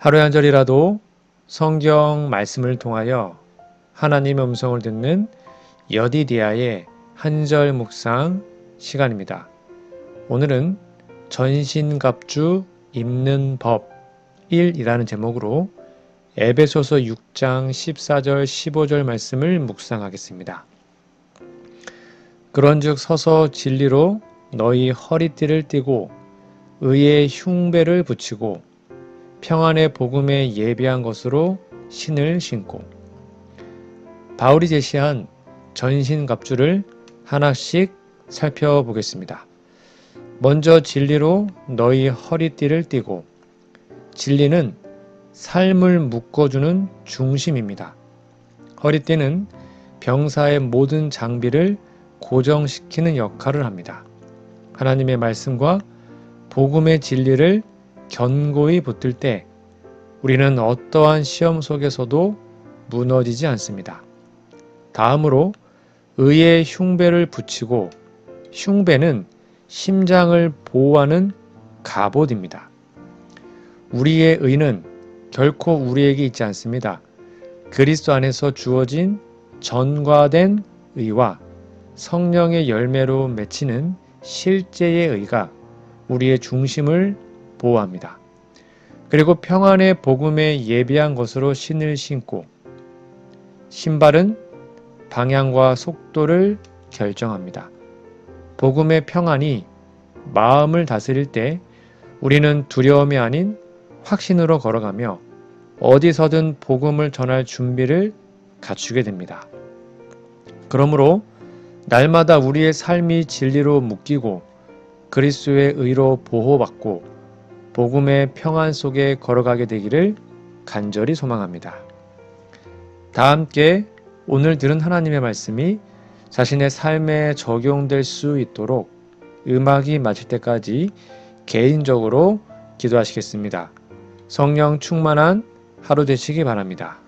하루에 한 절이라도 성경 말씀을 통하여 하나님의 음성을 듣는 여디디아의 한절 묵상 시간입니다. 오늘은 전신갑주 입는 법 1이라는 제목으로 에베소서 6장 14절 15절 말씀을 묵상하겠습니다. 그런즉 서서 진리로 너희 허리띠를 띠고 의의 흉배를 붙이고 평안의 복음에 예비한 것으로 신을 신고 바울이 제시한 전신 갑주를 하나씩 살펴보겠습니다. 먼저 진리로 너희 허리띠를 띠고 진리는 삶을 묶어주는 중심입니다. 허리띠는 병사의 모든 장비를 고정시키는 역할을 합니다. 하나님의 말씀과 복음의 진리를 견고히 붙들 때 우리는 어떠한 시험 속에서도 무너지지 않습니다. 다음으로 의의 흉배를 붙이고 흉배는 심장을 보호하는 갑옷입니다. 우리의 의는 결코 우리에게 있지 않습니다. 그리스도 안에서 주어진 전과된 의와 성령의 열매로 맺히는 실제의 의가 우리의 중심을 보호합니다. 그리고 평안의 복음에 예비한 것으로 신을 신고 신발은 방향과 속도를 결정합니다. 복음의 평안이 마음을 다스릴 때 우리는 두려움이 아닌 확신으로 걸어가며 어디서든 복음을 전할 준비를 갖추게 됩니다. 그러므로 날마다 우리의 삶이 진리로 묶이고 그리스도의 의로 보호받고 복음의 평안 속에 걸어가게 되기를 간절히 소망합니다. 다 함께 오늘 들은 하나님의 말씀이 자신의 삶에 적용될 수 있도록 음악이 마칠 때까지 개인적으로 기도하시겠습니다. 성령 충만한 하루 되시기 바랍니다.